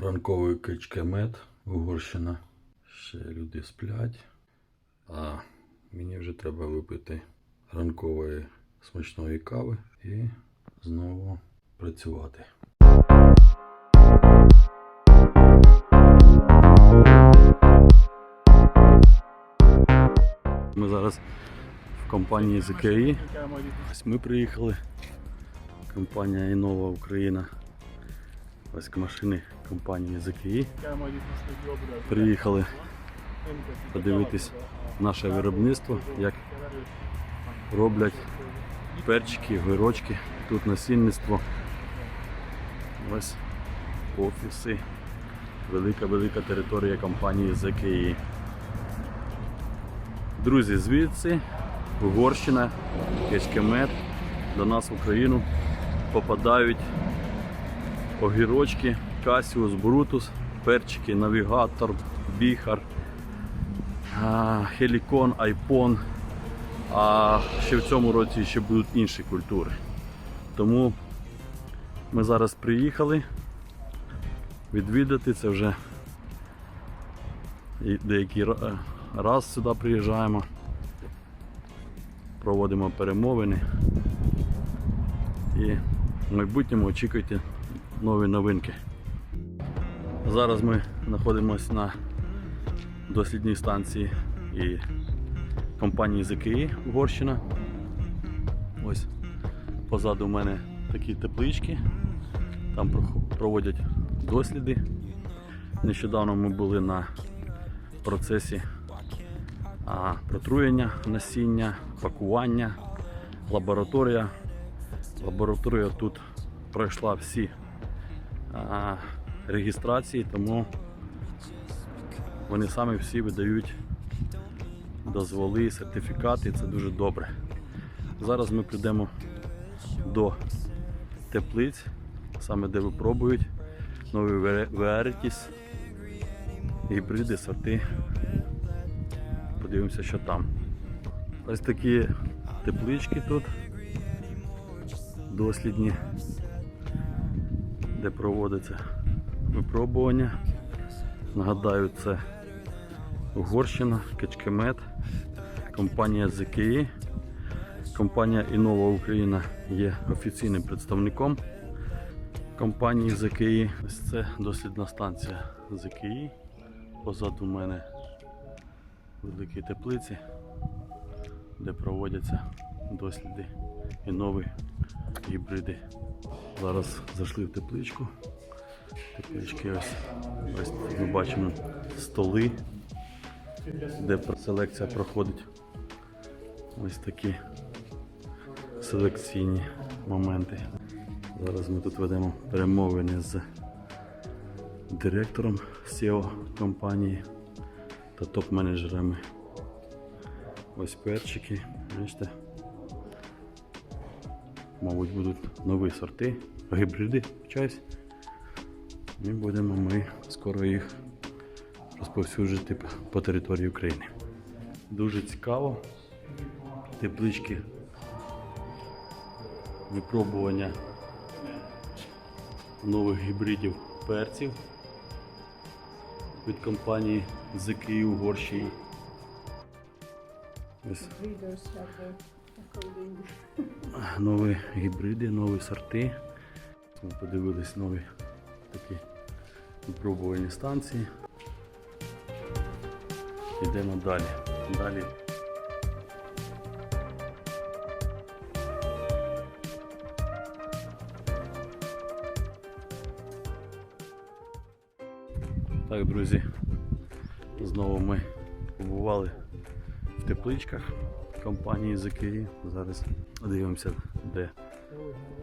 ранковий кичкемет, Угорщина. Ще люди сплять. А мені вже треба випити ранкової смачної кави і знову працювати. Ми зараз в компанії ЗКІ. Ось ми приїхали. Компанія Інова Україна. Ось машини компанії ЗКІ. Приїхали подивитись наше виробництво, як роблять перчики, гирочки. Тут насінництво. Ось офіси. Велика-велика територія компанії ЗКІ. Друзі, звідси Угорщина, Кечкемет до нас в Україну попадають огірочки, Касіус, Брутус, перчики, навігатор, біхар, хелікон, айпон. А ще в цьому році ще будуть інші культури. Тому ми зараз приїхали відвідати це вже деякий раз сюди приїжджаємо, проводимо перемовини і в майбутньому очікуйте нові новинки. Зараз ми знаходимося на дослідній станції і компанії ЗКІ Угорщина. Ось позаду в мене такі теплички. Там проводять досліди. Нещодавно ми були на процесі а, протруєння насіння, пакування, лабораторія. Лабораторія тут пройшла всі а, реєстрації, тому вони самі всі видають дозволи, сертифікати, це дуже добре. Зараз ми прийдемо до теплиць, саме де випробують нові Verities, гібриди, сорти. Подивимося, що там. Ось такі теплички тут дослідні, де проводиться випробування. Нагадаю, це Угорщина, Кечкемет, компанія ЗКІ. Компанія Інова Україна є офіційним представником компанії ЗКІ. Ось це дослідна станція ЗКІ. Позаду мене великі теплиці, де проводяться досліди і нові гібриди. Зараз зайшли в тепличку. Теплички ось, ось ми бачимо столи, де селекція проходить. Ось такі селекційні моменти. Зараз ми тут ведемо перемовини з директором SEO компанії та топ-менеджерами. Ось перчики, бачите. Мабуть, будуть нові сорти, гібриди вчаюсь. І будемо ми скоро їх розповсюджувати по території України. Дуже цікаво. Теплички випробування нових гібридів перців від компанії ZKI Угорщини. Ось Coding. нові гібриди, нові сорти. Ми подивились нові такі випробувальні станції. Йдемо далі. Далі. Так, друзі, знову ми побували в тепличках компанії ЗКІ. Зараз дивимося, де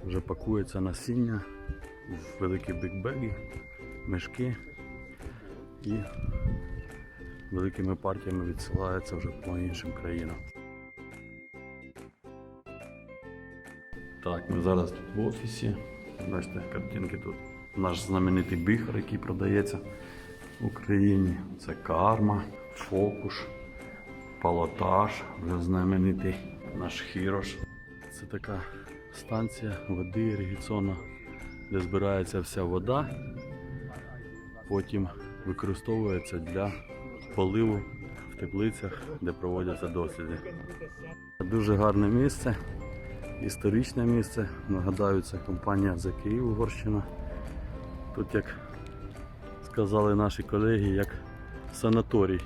вже пакується насіння в великі бікбеги, мішки і великими партіями відсилається вже по іншим країнам. Так, ми зараз тут в офісі. Бачите, картинки тут. Наш знаменитий біхар, який продається в Україні. Це карма, фокуш, палотаж, вже знаменитий наш хірош. Це така станція води іригаційна, де збирається вся вода потім використовується для поливу в теплицях, де проводяться досліди. Дуже гарне місце, історичне місце. Нагадаю, це компанія The Київ Угорщина. Тут, як сказали наші колеги, як санаторій